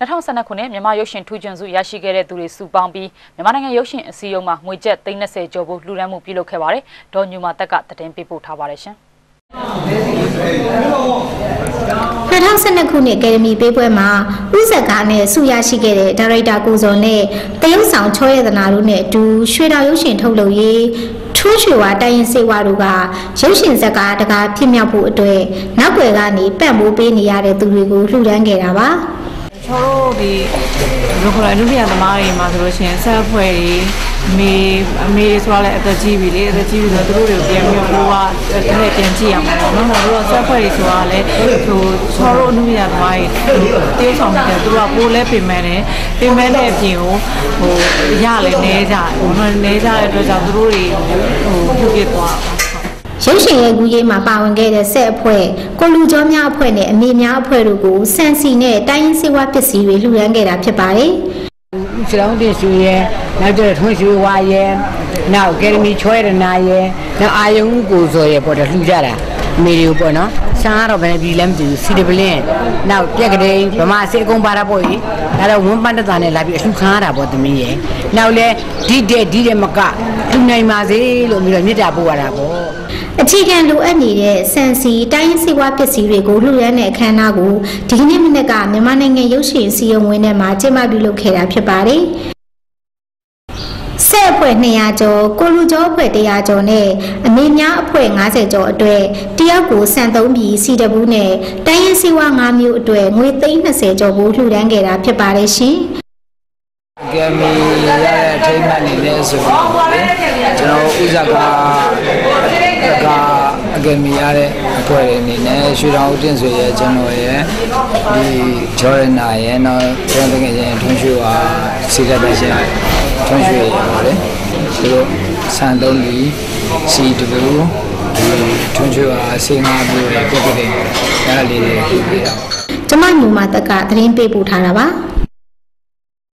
2012ခုနှစ်မြန်မာရုပ်ရှင်ထူးချွန်ဆုရရှိခဲ့တဲ့သူတွေစုပေါင်းပြီးမြန်မာနိုင်ငံရုပ်ရှင်အစည်းအရုံးမှာငွေကျပ်330ကျော်ဖို့လှူဒန်းမှုပြုလုပ်ခဲ့ပါတယ်။ဒေါ်ညူမာတက်ကသတင်းပေးပို့ထားပါတယ်ရှင်။2012ခုနှစ်အကယ်ဒမီပေးပွဲမှာဥဇက်ကားနဲ့ဆုရရှိခဲ့တဲ့ဒါရိုက်တာကိုစောနဲ့တရုတ်ဆောင်ချောရတနာတို့နဲ့အတူရွှေတော်ရုပ်ရှင်ထုတ်လုပ်ရေးထွန်းရွှေဝါတိုင်းရင်စေဝါတို့ကရုပ်ရှင်ဇာတ်ကားတကားဖြစ်မြောက်ဖို့အတွက်နောက်ွယ်ကနေပံ့ပိုးပေးနေရတဲ့သူတွေကိုလှူဒန်းခဲ့တာပါ ချောတို့ဒီဘယ်လိုခေါ်လဲလူပြသမားတွေမှာဆိုလို့ရှိရင်ဆက်အဖွဲ့တွေအမေအမေတွေဆိုတာလည်းအသက်ကြီးပြီလေအသက်ကြီးပြီဆိုတော့သူတို့တွေကိုပြန်ပြီးတော့ဘိုးကတည်းကပြန်ကြည့်ရမှာပေါ့နော်။နောက်တော့ဆက်အဖွဲ့တွေဆိုတာလည်းဟိုချောတို့အမှုပြသမားတွေတေးဆောင်နေတယ်သူတို့ကပိုးလဲပြင်မဲ့တယ်ပြင်မဲ့တဲ့အပြင်ကိုဟိုရလဲနေကြတယ်ဟိုနေကြတဲ့အတွက်ကြောင့်သူတို့တွေဟိုပြုတ်ပြသွားတာ ရုပ်ရှင်ရဲ့ကူးရေးမှာပါဝင်ခဲ့တဲ့ဆက်အဖွဲ့ကိုလူကျော်များအဖွဲ့နဲ့အမေများအဖွဲ့တို့ကိုစန်စီနဲ့တိုင်းရင်းစေဝါပစ္စည်းတွေလှူဒန်းခဲ့တာဖြစ်ပါတယ်။ခြေထောက်တင်ရွှေရဲနောက်ကျတော့ထွန်းရွှေဝါရဲနောက်ကယ်ဒမီချွဲရနာရဲနောက်အာယုံကိုစောရဲပေါ့တော့လှူကြတာအမေတွေကိုပေါ့နော်ဆန်းကတော့ဘယ်နဲ့ဒီလဲမသိဘူးစီတပလင်းနောက်ပြက်ကလေးဗမာစေအကုန်ပါတာပေါ့ကြီးဒါတော့ဝန်းပန်းတသားနဲ့လာပြီးအလှခံရတာပေါ့သမီးရဲ့နောက်လဲဒီတဲ့ဒီတဲ့မကလှူနိုင်ပါစေလို့ပြီးတော့မြစ်တာပို့ရတာပေါ့ အခြေခံလိုအပ်နေတဲ့စံစီတိုင်းစီဝါပစ္စည်းတွေကိုလှူဒန်းတဲ့အခမ်းအနားကိုဒီကနေ့မနက်ကမြန်မာနိုင်ငံရုပ်ရှင်စီရင်ဝင်းထဲမှာကျင်းပပြုလုပ်ခဲ့တာဖြစ်ပါတယ်။ဆက်အဖွဲ့200ကျော်ကိုလူကျော်အဖွဲ့100ကျော်နဲ့အမေများအဖွဲ့90ကျော်အတွက်တယောက်ကိုစံသုံးပြီးစီတဘူးနဲ့တိုင်းရင်းစီဝါ9မျိုးအတွက်ငွေသိန်း20ကျော်ကိုလှူဒန်းခဲ့တာဖြစ်ပါတယ်ရှင်။ကဲမီရတဲ့အထိမ်းအမှတ်အနေနဲ့ဆိုတော့လေကျွန်တော်ဥဇက်ကက အကယ်မီရတဲ့အဖွဲ့တွေအနေနဲ့ရွှေတောင်ဦးတင်ဆွေရဲ့ကျွန်တော်ရဲ့ဒီဂျော်ရနာရဲ့နောက်ကျွန်တော်တကယ်ချင်းထွန်းရွှေဝါစီရက်တဲ့ရှင်ထွန်းရွှေရပါလေသူတို့ဆန်သုံးပြီးစီတူဒီထွန်းရွှေဝါစေငါပြိုတဲ့ပုဂ္ဂိုလ်တွေအဲ့ဒါလေးတွေပြပြအောင်ကျမညူမာတက်ကသတင်းပေးပို့ထားတာပါ။